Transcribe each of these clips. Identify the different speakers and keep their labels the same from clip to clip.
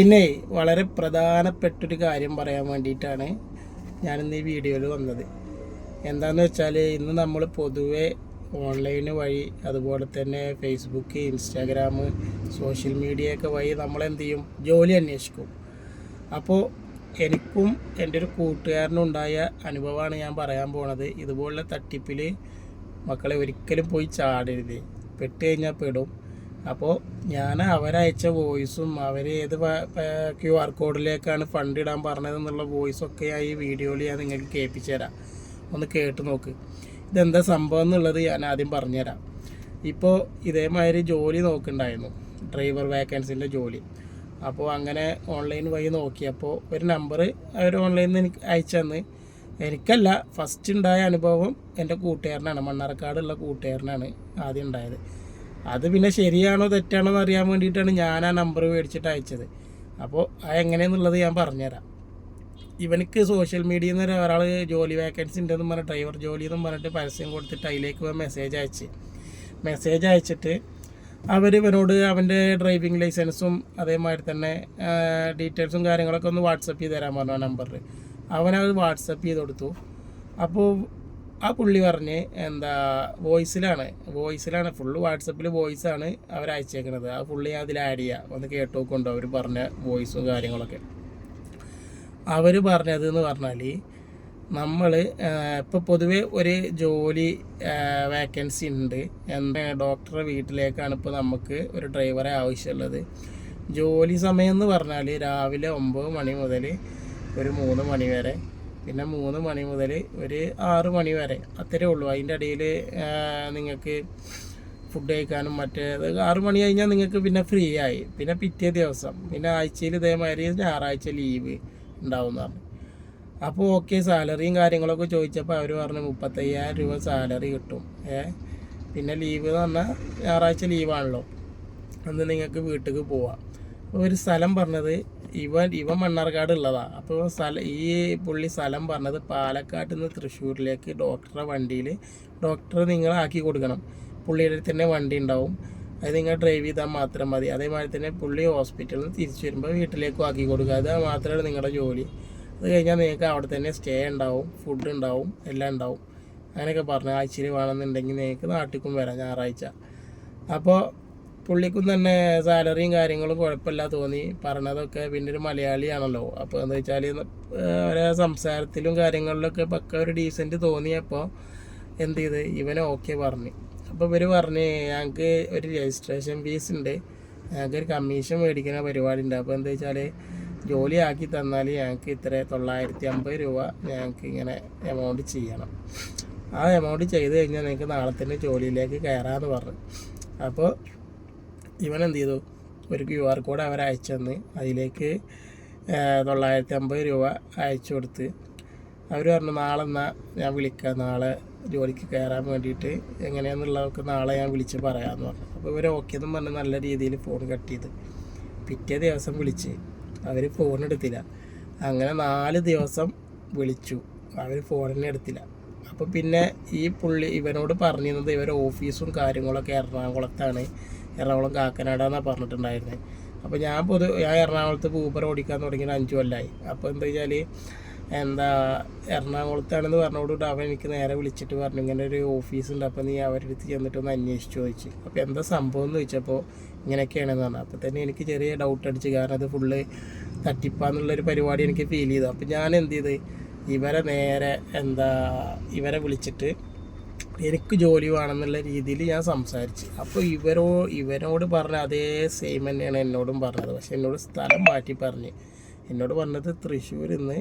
Speaker 1: പിന്നെ വളരെ പ്രധാനപ്പെട്ടൊരു കാര്യം പറയാൻ വേണ്ടിയിട്ടാണ് ഞാനിന്ന് ഈ വീഡിയോയിൽ വന്നത്. എന്താണെന്ന് വെച്ചാൽ ഇന്ന് നമ്മൾ പൊതുവെ ഓൺലൈൻ വഴി അതുപോലെ തന്നെ ഫേസ്ബുക്ക് ഇൻസ്റ്റാഗ്രാം സോഷ്യൽ മീഡിയ ഒക്കെ വഴി നമ്മൾ എന്ത് ചെയ്യും ജോലി അന്വേഷിക്കും. അപ്പോൾ എനിക്കും എന്റെ ഒരു കൂട്ടുകാരനുണ്ടായ അനുഭവമാണ് ഞാൻ പറയാൻ പോണത്. ഇതുപോലുള്ള തട്ടിപ്പിൽ മക്കളെ ഒരിക്കലും പോയി ചാടരുത്. പെട്ട് കഴിഞ്ഞാൽ പെടും. അപ്പോൾ ഞാൻ അവരയച്ച വോയിസും അവർ ഏത് ക്യു ആർ കോഡിലേക്കാണ് ഫണ്ട് ഇടാൻ പറഞ്ഞതെന്നുള്ള വോയിസൊക്കെ ആ ഈ വീഡിയോയിൽ ഞാൻ നിങ്ങൾക്ക് കേൾപ്പിച്ചു തരാം ഒന്ന് കേട്ട് നോക്ക്. ഇതെന്താ സംഭവം എന്നുള്ളത് ഞാൻ ആദ്യം പറഞ്ഞുതരാം. ഇപ്പോൾ ഇതേമാതിരി ജോലി നോക്കുന്നുണ്ടായിരുന്നു. ഡ്രൈവർ വേക്കൻസിന്റെ ജോലി. അപ്പോൾ അങ്ങനെ ഓൺലൈൻ വഴി നോക്കിയപ്പോൾ ഒരു നമ്പർ അവർ ഓൺലൈനിൽ നിന്ന് എനിക്ക് അയച്ചെന്ന് എനിക്കല്ല ഫസ്റ്റ് ഉണ്ടായ അനുഭവം എന്റെ കൂട്ടുകാരനാണ്. മണ്ണാർക്കാടുള്ള കൂട്ടുകാരനാണ് ആദ്യം ഉണ്ടായത്. അത് പിന്നെ ശരിയാണോ തെറ്റാണോ എന്ന് അറിയാൻ വേണ്ടിയിട്ടാണ് ഞാൻ ആ നമ്പർ മേടിച്ചിട്ട് അയച്ചത്. അപ്പോൾ അത് എങ്ങനെയെന്നുള്ളത് ഞാൻ പറഞ്ഞുതരാം. ഇവനക്ക് സോഷ്യൽ മീഡിയയിൽ നിന്ന് ഒരാൾ ജോലി വേക്കൻസി ഉണ്ടെന്ന് പറഞ്ഞ ഡ്രൈവർ ജോലി എന്നും പറഞ്ഞിട്ട് പരസ്യം കൊടുത്തിട്ട് അതിലേക്ക് മെസ്സേജ് അയച്ച്. മെസ്സേജ് അയച്ചിട്ട് അവർ ഇവനോട് അവന്റെ ഡ്രൈവിംഗ് ലൈസൻസും അതേമാതിരി തന്നെ ഡീറ്റെയിൽസും കാര്യങ്ങളൊക്കെ ഒന്ന് വാട്സപ്പ് ചെയ്ത് തരാൻ പറഞ്ഞു ആ നമ്പറിൽ അവനത് വാട്സപ്പ് ചെയ്ത് കൊടുത്തു. അപ്പോൾ ആ പുള്ളി പറഞ്ഞ് എന്താ വോയിസിലാണ്. വോയിസിലാണ് ഫുള്ള് വാട്സപ്പിൽ വോയിസാണ് അവർ അയച്ചേക്കുന്നത് ആ പുള്ളി അതിൽ ആഡ് ചെയ്യുക ഒന്ന് കേട്ട് നോക്കുന്നുണ്ടോ അവർ പറഞ്ഞ വോയിസും കാര്യങ്ങളൊക്കെ. അവർ പറഞ്ഞത് എന്ന് പറഞ്ഞാൽ നമ്മൾ ഇപ്പോൾ പൊതുവെ ഒരു ജോലി വേക്കൻസി ഉണ്ട്. എന്റെ ഡോക്ടറെ വീട്ടിലേക്കാണ് ഇപ്പോൾ നമുക്ക് ഒരു ഡ്രൈവറെ ആവശ്യമുള്ളത്. ജോലി സമയം എന്ന് പറഞ്ഞാൽ രാവിലെ ഒമ്പത് മണി മുതൽ ഒരു മൂന്ന് മണി വരെ പിന്നെ മൂന്ന് മണി മുതൽ ഒരു ആറ് മണി വരെ അത്രേ ഉള്ളൂ. അതിന്റെ ഇടയിൽ നിങ്ങൾക്ക് ഫുഡ് കഴിക്കാനും മറ്റേ ആറ് മണി കഴിഞ്ഞാൽ നിങ്ങൾക്ക് പിന്നെ ഫ്രീ ആയി. പിന്നെ പിറ്റേ ദിവസം പിന്നെ ആഴ്ചയിൽ ഇതേമാതിരി ഞായറാഴ്ച ലീവ് ഉണ്ടാവുന്നതാണ് അപ്പോൾ ഓക്കെ സാലറിയും കാര്യങ്ങളൊക്കെ ചോദിച്ചപ്പോൾ അവർ പറഞ്ഞു മുപ്പത്തയ്യായിരം രൂപ സാലറി കിട്ടും. ഏ പിന്നെ ലീവ് എന്ന് പറഞ്ഞാൽ ഞായറാഴ്ച ലീവാണല്ലോ അന്ന് നിങ്ങൾക്ക് വീട്ടിലേക്ക് പോവാം. ഒരു സ്ഥലം പറഞ്ഞത് ഇവൻ ഇവൻ മണ്ണാർക്കാട് ഉള്ളതാണ് അപ്പോൾ സ്ഥലം ഈ പുള്ളി സ്ഥലം പറഞ്ഞത് പാലക്കാട് നിന്ന് തൃശ്ശൂരിലേക്ക് ഡോക്ടറെ വണ്ടിയിൽ ഡോക്ടറെ നിങ്ങൾ ആക്കി കൊടുക്കണം. പുള്ളിയുടെ അടുത്ത് തന്നെ വണ്ടി ഉണ്ടാവും. അത് നിങ്ങൾ ഡ്രൈവ് ചെയ്താൽ മാത്രം മതി. അതേമാതിരി തന്നെ പുള്ളി ഹോസ്പിറ്റലിൽ നിന്ന് തിരിച്ചു വരുമ്പോൾ വീട്ടിലേക്കും ആക്കി കൊടുക്കുക. അത് മാത്രമാണ് നിങ്ങളുടെ ജോലി. അത് കഴിഞ്ഞാൽ നിങ്ങൾക്ക് അവിടെ തന്നെ സ്റ്റേ ഉണ്ടാവും ഫുഡ് ഉണ്ടാവും എല്ലാം ഉണ്ടാവും. അങ്ങനെയൊക്കെ പറഞ്ഞു ആഴ്ചയിൽ വേണമെന്നുണ്ടെങ്കിൽ നിങ്ങൾക്ക് നാട്ടിലേക്കും വരാം ഞായറാഴ്ച. അപ്പോൾ പുള്ളിക്കും തന്നെ സാലറിയും കാര്യങ്ങളും കുഴപ്പമില്ല തോന്നി. പറഞ്ഞതൊക്കെ പിന്നെ ഒരു മലയാളിയാണല്ലോ. അപ്പോൾ എന്താ വെച്ചാൽ അവരെ സംസാരത്തിലും കാര്യങ്ങളിലൊക്കെ പക്ക ഒരു ഡീസന്റ് തോന്നിയപ്പോൾ എന്ത് ചെയ്ത്? ഇവനെ ഓക്കെ പറഞ്ഞു. അപ്പോൾ ഇവർ പറഞ്ഞ് ഞങ്ങൾക്ക് ഒരു രജിസ്ട്രേഷൻ ഫീസ് ഉണ്ട്. ഞങ്ങൾക്ക് ഒരു കമ്മീഷൻ മേടിക്കുന്ന പരിപാടി ഉണ്ട്. അപ്പോൾ എന്താ വെച്ചാൽ ജോലി ആക്കി തന്നാൽ ഞങ്ങൾക്ക് ഇത്ര തൊള്ളായിരത്തി അമ്പത് രൂപ ഞങ്ങൾക്ക് ഇങ്ങനെ എമൗണ്ട് ചെയ്യണം. ആ എമൗണ്ട് ചെയ്ത് കഴിഞ്ഞാൽ നിങ്ങൾക്ക് നാളെ തന്നെ ജോലിയിലേക്ക് കയറാമെന്ന് പറഞ്ഞു. അപ്പോൾ ഇവൻ എന്ത് ചെയ്തു ഒരു ക്യു ആർ കോഡ് അവർ അയച്ചു തന്ന്. അതിലേക്ക് തൊള്ളായിരത്തി അമ്പത് രൂപ അയച്ചു കൊടുത്ത്. അവർ പറഞ്ഞു നാളെ എന്നാൽ ഞാൻ വിളിക്കാം. നാളെ ജോലിക്ക് കയറാൻ വേണ്ടിയിട്ട് എങ്ങനെയാണെന്നുള്ളതൊക്കെ നാളെ ഞാൻ വിളിച്ച് പറയാമെന്ന് പറഞ്ഞു. അപ്പോൾ ഇവർ ഓക്കെ എന്നും പറഞ്ഞ് നല്ല രീതിയിൽ ഫോൺ കട്ട് ചെയ്ത്. പിറ്റേ ദിവസം വിളിച്ച്. അവർ ഫോൺ എടുത്തില്ല. അങ്ങനെ നാല് ദിവസം വിളിച്ചു. അവർ ഫോണിനെ എടുത്തില്ല. അപ്പോൾ പിന്നെ ഈ പുള്ളി ഇവനോട് പറഞ്ഞിരുന്നത് ഇവരെ ഓഫീസും കാര്യങ്ങളൊക്കെ എറണാകുളത്താണ്. എറണാകുളം കാക്കനാടാന്നാണ് പറഞ്ഞിട്ടുണ്ടായിരുന്നത് അപ്പോൾ ഞാൻ പൊതു ഞാൻ എറണാകുളത്ത് ഊബർ ഓടിക്കാൻ തുടങ്ങിയിട്ട് അഞ്ച് കൊല്ലമായി അപ്പോൾ എന്താ വെച്ചാൽ എന്താ എറണാകുളത്താണെന്ന് പറഞ്ഞുകൊണ്ട് അവൻ എനിക്ക് നേരെ വിളിച്ചിട്ട് പറഞ്ഞു ഇങ്ങനെ ഒരു ഓഫീസ് ഉണ്ട് അപ്പോൾ നീ അവരുടെ അടുത്ത് ചെന്നിട്ട് ഒന്ന് അന്വേഷിച്ച് ചോദിച്ചു. അപ്പോൾ എന്താ സംഭവം എന്ന് ചോദിച്ചപ്പോൾ ഇങ്ങനെയൊക്കെയാണെന്ന് പറഞ്ഞു. അപ്പോൾ തന്നെ എനിക്ക് ചെറിയ ഡൗട്ട് അടിച്ച് കാരണം അത് ഫുള്ള് തട്ടിപ്പാന്നുള്ളൊരു പരിപാടി എനിക്ക് ഫീൽ ചെയ്തു. അപ്പോൾ ഞാൻ എന്ത് ചെയ്ത് ഇവരെ നേരെ എന്താ ഇവരെ വിളിച്ചിട്ട് എനിക്ക് ജോലി വേണമെന്നുള്ള രീതിയിൽ ഞാൻ സംസാരിച്ചു. അപ്പോൾ ഇവരോ ഇവനോട് പറഞ്ഞ അതേ സെയിം തന്നെയാണ് എന്നോടും പറഞ്ഞത്. പക്ഷെ എന്നോട് സ്ഥലം മാറ്റി പറഞ്ഞ്. എന്നോട് പറഞ്ഞത് തൃശ്ശൂരിൽ നിന്ന്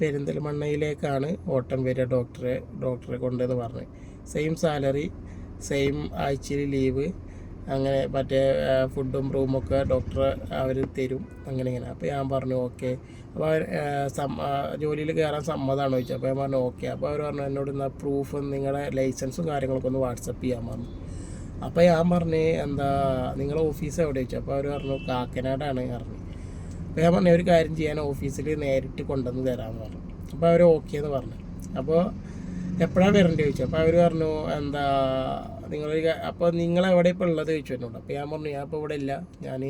Speaker 1: പെരിന്തൽമണ്ണയിലേക്കാണ് ഓട്ടം വരിക ഡോക്ടറെ ഡോക്ടറെ കൊണ്ടെന്ന് പറഞ്ഞ്. സെയിം സാലറി സെയിം ആഴ്ചയിൽ ലീവ് അങ്ങനെ മറ്റേ ഫുഡും റൂമൊക്കെ ഡോക്ടർ അവർ തരും. അങ്ങനെ ഇങ്ങനെ. അപ്പോൾ ഞാൻ പറഞ്ഞു ഓക്കെ അപ്പോൾ അവർ ജോലിയിൽ കയറാൻ സമ്മതമാണോ ചോദിച്ചത് അപ്പോൾ ഞാൻ പറഞ്ഞു ഓക്കെ അപ്പോൾ അവർ പറഞ്ഞു എന്നോട് എന്നാ പ്രൂഫ് നിങ്ങളുടെ ലൈസൻസും കാര്യങ്ങളൊക്കെ ഒന്ന് വാട്സപ്പ് ചെയ്യാൻ പറഞ്ഞു. അപ്പോൾ ഞാൻ പറഞ്ഞു എന്താ നിങ്ങളുടെ ഓഫീസ് എവിടെ? ചോദിച്ചു. അപ്പോൾ അവർ പറഞ്ഞു കാക്കനാടാണ്. പറഞ്ഞു. അപ്പോൾ ഞാൻ പറഞ്ഞു ഒരു കാര്യം ചെയ്യാൻ ഓഫീസിൽ നേരിട്ട് കൊണ്ടുവന്ന് തരാമെന്ന് പറഞ്ഞു. അപ്പോൾ അവർ ഓക്കെ എന്ന് പറഞ്ഞു. അപ്പോൾ എപ്പോഴാണ് വരേണ്ടത് ചോദിച്ചു. അപ്പോൾ അവർ പറഞ്ഞു എന്താ നിങ്ങൾ അപ്പോൾ നിങ്ങൾ എവിടെ ഇപ്പോൾ ഉള്ളത് ചോദിച്ചു എന്നോട്. അപ്പോൾ ഞാൻ പറഞ്ഞു ഞാൻ ഇപ്പോൾ ഇവിടെ ഇല്ല. ഞാൻ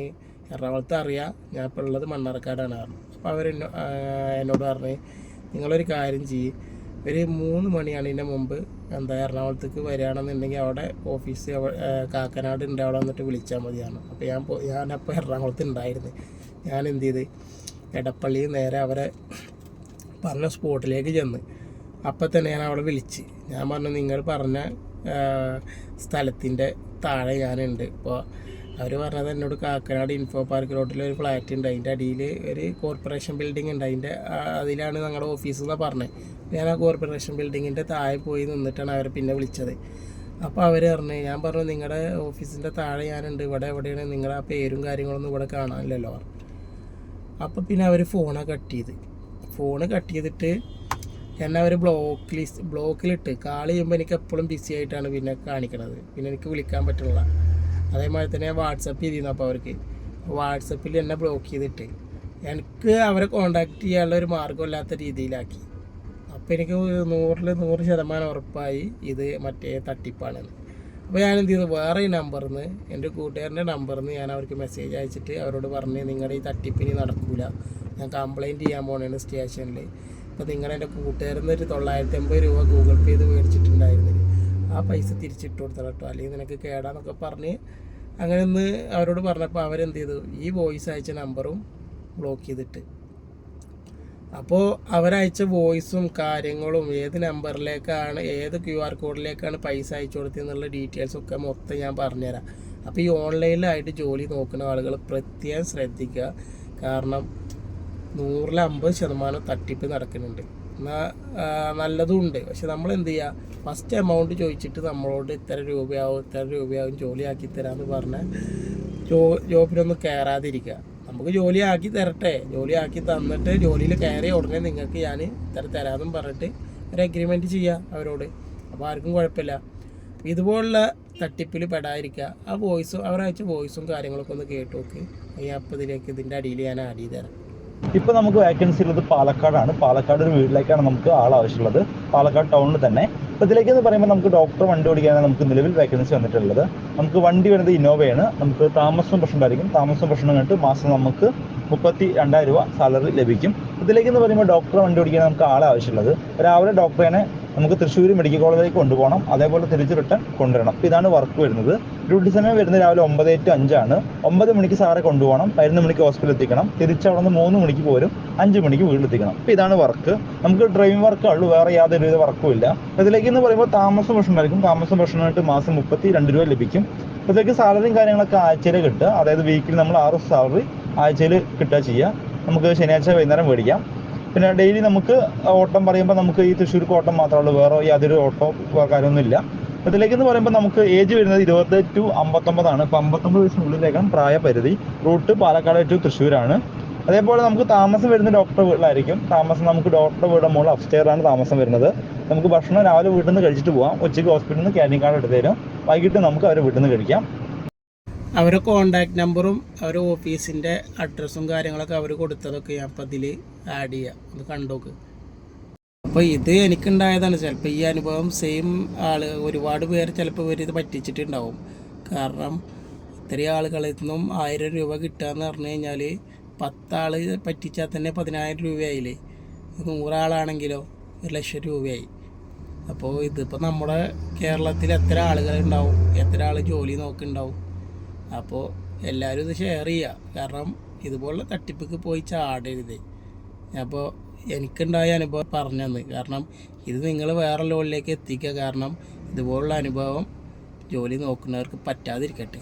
Speaker 1: എറണാകുളത്ത് അറിയാം. ഞാൻ ഇപ്പോൾ ഉള്ളത് മണ്ണാർക്കാടാണ്. പറഞ്ഞു. അപ്പോൾ അവർ എന്നോട് പറഞ്ഞ് നിങ്ങളൊരു കാര്യം ചെയ്യ്. ഒരു മൂന്ന് മണിയാണ് ഇതിന്റെ മുമ്പ് എന്താ എറണാകുളത്തേക്ക് വരികയാണെന്നുണ്ടെങ്കിൽ അവിടെ ഓഫീസ് കാക്കനാട് ഉണ്ട്. അവിടെ വന്നിട്ട് വിളിച്ചാൽ മതിയാണ് അപ്പോൾ ഞാൻ ഞാനപ്പോൾ എറണാകുളത്ത് ഉണ്ടായിരുന്നു. ഞാൻ എന്ത് ചെയ്ത് എടപ്പള്ളിയിൽ നേരെ അവരെ പറഞ്ഞ സ്പോട്ടിലേക്ക് ചെന്ന് അപ്പം തന്നെ ഞാൻ അവളെ വിളിച്ച്. ഞാൻ പറഞ്ഞു നിങ്ങൾ പറഞ്ഞ സ്ഥലത്തിന്റെ താഴെ ഞാനുണ്ട്. ഇപ്പോൾ അവർ പറഞ്ഞത് എന്നോട് കാക്കനാട് ഇൻഫോ പാർക്ക് റോഡിൽ ഒരു ഫ്ലാറ്റ് ഉണ്ട്. അതിന്റെ അടിയിൽ ഒരു കോർപ്പറേഷൻ ബിൽഡിംഗ് ഉണ്ട്. അതിന്റെ അതിലാണ് ഞങ്ങളുടെ ഓഫീസ് എന്നാണ് പറഞ്ഞത് ഞാൻ ആ കോർപ്പറേഷൻ ബിൽഡിങ്ങിന്റെ താഴെ പോയി നിന്നിട്ടാണ് അവരെ പിന്നെ വിളിച്ചത്. അപ്പോൾ അവർ പറഞ്ഞു ഞാൻ പറഞ്ഞു നിങ്ങളുടെ ഓഫീസിന്റെ താഴെ ഞാനുണ്ട്. ഇവിടെ എവിടെയാണ്? നിങ്ങളുടെ ആ പേരും കാര്യങ്ങളൊന്നും ഇവിടെ കാണാനില്ലല്ലോ. അപ്പോൾ പിന്നെ അവർ ഫോണാണ് കട്ട് ചെയ്ത്. ഫോണ് കട്ട് ചെയ്തിട്ട് എന്നെ അവർ ബ്ലോക്ക് ലിസ്റ്റ് ബ്ലോക്കിലിട്ട് കാൾ ചെയ്യുമ്പോൾ എനിക്ക് എപ്പോഴും ബിസി ആയിട്ടാണ് പിന്നെ കാണിക്കണത്. പിന്നെ എനിക്ക് വിളിക്കാൻ പറ്റുള്ള അതേമാതിരി തന്നെ വാട്സപ്പ് ചെയ്തിരുന്നു അപ്പോൾ അവർക്ക്. വാട്സപ്പിൽ എന്നെ ബ്ലോക്ക് ചെയ്തിട്ട് എനിക്ക് അവരെ കോണ്ടാക്ട് ചെയ്യാനുള്ള ഒരു മാർഗമില്ലാത്ത രീതിയിലാക്കി. അപ്പോൾ എനിക്ക് നൂറിൽ നൂറ് ശതമാനം ഉറപ്പായി ഇത് മറ്റേ തട്ടിപ്പാണെന്ന്. അപ്പോൾ ഞാൻ എന്ത് ചെയ്തു? വേറെ ഈ നമ്പറിൽ നിന്ന് എന്റെ കൂട്ടുകാരന്റെ നമ്പറിൽ നിന്ന് ഞാൻ അവർക്ക് മെസ്സേജ് അയച്ചിട്ട് അവരോട് പറഞ്ഞ് നിങ്ങളുടെ ഈ തട്ടിപ്പിനി നടക്കില്ല ഞാൻ കംപ്ലയിന്റ് ചെയ്യാൻ പോകണേണ് സ്റ്റേഷനിൽ അപ്പോൾ നിങ്ങൾ എന്റെ ഒരു തൊള്ളായിരത്തി അമ്പത് രൂപ ഗൂഗിൾ പേ ചെയ്ത് മേടിച്ചിട്ടുണ്ടായിരുന്നില്ല ആ പൈസ തിരിച്ചിട്ട് കൊടുത്തോ കേട്ടോ. അല്ലെങ്കിൽ നിനക്ക് കേടാന്നൊക്കെ പറഞ്ഞ് അങ്ങനെ ഒന്ന് അവരോട് പറഞ്ഞപ്പോൾ അവരെന്ത് ചെയ്തു? ഈ വോയിസ് അയച്ച നമ്പറും ബ്ലോക്ക് ചെയ്തിട്ട്. അപ്പോൾ അവരയച്ച വോയിസും കാര്യങ്ങളും ഏത് നമ്പറിലേക്കാണ് ഏത് ക്യു ആർ കോഡിലേക്കാണ് പൈസ അയച്ചു കൊടുത്തതെന്നുള്ള ഡീറ്റെയിൽസ് ഒക്കെ മൊത്തം ഞാൻ പറഞ്ഞുതരാം. അപ്പോൾ ഈ ഓൺലൈനിലായിട്ട് ജോലി നോക്കുന്ന ആളുകൾ പ്രത്യേകം ശ്രദ്ധിക്കുക. കാരണം നൂറിൽ അമ്പത് ശതമാനം തട്ടിപ്പ് നടക്കുന്നുണ്ട്. എന്നാൽ നല്ലതും ഉണ്ട് പക്ഷെ നമ്മൾ എന്ത് ചെയ്യുക ഫസ്റ്റ് എമൗണ്ട് ചോദിച്ചിട്ട് നമ്മളോട് ഇത്ര രൂപയാവും ഇത്ര രൂപയാവും ജോലിയാക്കി തരാമെന്ന് പറഞ്ഞാൽ ജോ ജോബിലൊന്നും കയറാതിരിക്കുക നമുക്ക് ജോലിയാക്കി തരട്ടെ. ജോലിയാക്കി തന്നിട്ട് ജോലിയിൽ കയറിയ ഉടനെ നിങ്ങൾക്ക് ഞാൻ ഇത്ര തരാമെന്നും പറഞ്ഞിട്ട് ഒരു അഗ്രിമെന്റ് ചെയ്യുക അവരോട്. അപ്പോൾ ആർക്കും കുഴപ്പമില്ല. ഇതുപോലുള്ള തട്ടിപ്പിൽ പെടാതിരിക്കുക ആ വോയിസും അവരയച്ച വോയിസും കാര്യങ്ങളൊക്കെ ഒന്ന് കേട്ടു നോക്ക് അപ്പോൾ ഇതിലേക്ക് ഇതിന്റെ അടിയിൽ ഞാൻ ആഡ് ചെയ്ത് തരാം.
Speaker 2: ഇപ്പൊ നമുക്ക് വേക്കൻസി ഉള്ളത് പാലക്കാടാണ്. പാലക്കാട് ഒരു വീട്ടിലേക്കാണ് നമുക്ക് ആൾ ആവശ്യമുള്ളത്. പാലക്കാട് ടൗണിൽ തന്നെ. അപ്പൊ ഇതിലേക്ക് എന്ന് പറയുമ്പോൾ നമുക്ക് ഡോക്ടർ വണ്ടി ഓടിക്കാനാണ് നമുക്ക് നിലവിൽ വേക്കൻസി വന്നിട്ടുള്ളത്. നമുക്ക് വണ്ടി വരുന്നത് ഇന്നോവയാണ്. നമുക്ക് താമസം പ്രശ്നം ഉണ്ടായിരിക്കും. താമസം പ്രശ്നം കണ്ടിട്ട് മാസം നമുക്ക് മുപ്പത്തി രണ്ടായിരം രൂപ സാലറി ലഭിക്കും. ഇതിലേക്ക് എന്ന് പറയുമ്പോൾ ഡോക്ടർ വണ്ടി ഓടിക്കാൻ നമുക്ക് ആളെ ആവശ്യമുള്ളത്. രാവിലെ ഡോക്ടറിനെ നമുക്ക് തൃശ്ശൂർ മെഡിക്കൽ കോളേജിലേക്ക് കൊണ്ടുപോകണം. അതേപോലെ തിരിച്ച് റിട്ടേൺ കൊണ്ടുവരണം. ഇതാണ് വർക്ക് വരുന്നത്. ഡ്യൂട്ടി സമയം വരുന്നത് രാവിലെ ഒമ്പത് ടു അഞ്ചാണ് ഒമ്പത് മണിക്ക് സാറെ കൊണ്ടുപോകണം. പതിനൊന്ന് മണിക്ക് ഹോസ്പിറ്റലിൽ എത്തിക്കണം. തിരിച്ച് അവിടെ നിന്ന് മൂന്ന് മണിക്ക് പോരും. അഞ്ച് മണിക്ക് വീട്ടിലെത്തിക്കണം അപ്പോൾ ഇതാണ് വർക്ക്. നമുക്ക് ഡ്രൈവിംഗ് വർക്കേ ഉള്ളൂ. വേറെ യാതൊരു വിധ വർക്കും ഇല്ല. ഇതിലേക്ക് എന്ന് പറയുമ്പോൾ താമസം ഭക്ഷണമായിരിക്കും. താമസ പ്രശ്നമായിട്ട് മാസം മുപ്പത്തി രണ്ട് രൂപ ലഭിക്കും. ഇതിലേക്ക് സാലറിയും കാര്യങ്ങളൊക്കെ ആഴ്ചയിൽ കിട്ടുക. അതായത് വീക്കിൽ നമ്മൾ ആറ് സാലറി ആഴ്ചയിൽ കിട്ടുക ചെയ്യുക. നമുക്ക് ശനിയാഴ്ച വൈകുന്നേരം മേടിക്കാം. പിന്നെ ഡെയിലി നമുക്ക് ഓട്ടം പറയുമ്പോൾ നമുക്ക് ഈ തൃശ്ശൂർക്ക് ഓട്ടം മാത്രമേ ഉള്ളൂ. വേറെ യാതൊരു ഓട്ടോ കാര്യമൊന്നുമില്ല. ഇതിലേക്ക് എന്ന് പറയുമ്പോൾ നമുക്ക് ഏജ് വരുന്നത് ഇരുപത്തി ടു അമ്പത്തൊമ്പതാണ് ഇപ്പം അമ്പത്തൊമ്പത് വയസ്സിനുള്ളിലേക്കാണ് പ്രായപരിധി. റൂട്ട് പാലക്കാട് ടു തൃശ്ശൂരാണ്. അതേപോലെ നമുക്ക് താമസം വരുന്ന ഡോക്ടർ വീട്ടിലായിരിക്കും. താമസം നമുക്ക് ഡോക്ടർ വീട് മുകളിൽ അപ്സ്റ്റെയറാണ് താമസം വരുന്നത്. നമുക്ക് ഭക്ഷണം രാവിലെ വീട്ടിൽ നിന്ന് കഴിച്ചിട്ട് പോകാം ഉച്ചയ്ക്ക് ഹോസ്പിറ്റലിൽ നിന്ന് ക്യാന്റീൻ കാർഡ് എടുത്ത് തരും. വൈകിട്ട് നമുക്ക് അവരെ വീട്ടിൽ നിന്ന് കഴിക്കാം.
Speaker 1: അവരെ കോണ്ടാക്ട് നമ്പറും അവരുടെ ഓഫീസിന്റെ അഡ്രസ്സും കാര്യങ്ങളൊക്കെ അവർ കൊടുത്തതൊക്കെ ഞാൻ അപ്പം അതിൽ ആഡ് ചെയ്യാം. ഒന്ന് കണ്ടോക്ക്. അപ്പോൾ ഇത് എനിക്കുണ്ടായതാണ്. ചിലപ്പോൾ ഈ അനുഭവം സെയിം ആൾ ഒരുപാട് പേര് ചിലപ്പോൾ ഇവർ ഇത് പറ്റിച്ചിട്ടുണ്ടാവും. കാരണം ഇത്രയും ആളുകളിൽ നിന്നും ആയിരം രൂപ കിട്ടുക എന്ന് പറഞ്ഞു കഴിഞ്ഞാൽ പത്താൾ പറ്റിച്ചാൽ തന്നെ പതിനായിരം രൂപയായില്ലേ? നൂറാളാണെങ്കിലോ ഒരു ലക്ഷം രൂപയായി. അപ്പോൾ ഇതിപ്പോൾ നമ്മുടെ കേരളത്തിൽ എത്ര ആളുകളുണ്ടാവും എത്ര ആൾ ജോലി നോക്കുന്നുണ്ടാവും? അപ്പോൾ എല്ലാവരും ഇത് ഷെയർ ചെയ്യുക കാരണം ഇതുപോലുള്ള തട്ടിപ്പിക്ക് പോയി ചാടരുത്. അപ്പോൾ എനിക്കുണ്ടായ അനുഭവം പറഞ്ഞത് കാരണം ഇത് നിങ്ങൾ വേറെ ലോണിലേക്ക് എത്തിക്കുക. കാരണം ഇതുപോലുള്ള അനുഭവം ജോലി നോക്കുന്നവർക്ക് പറ്റാതിരിക്കട്ടെ.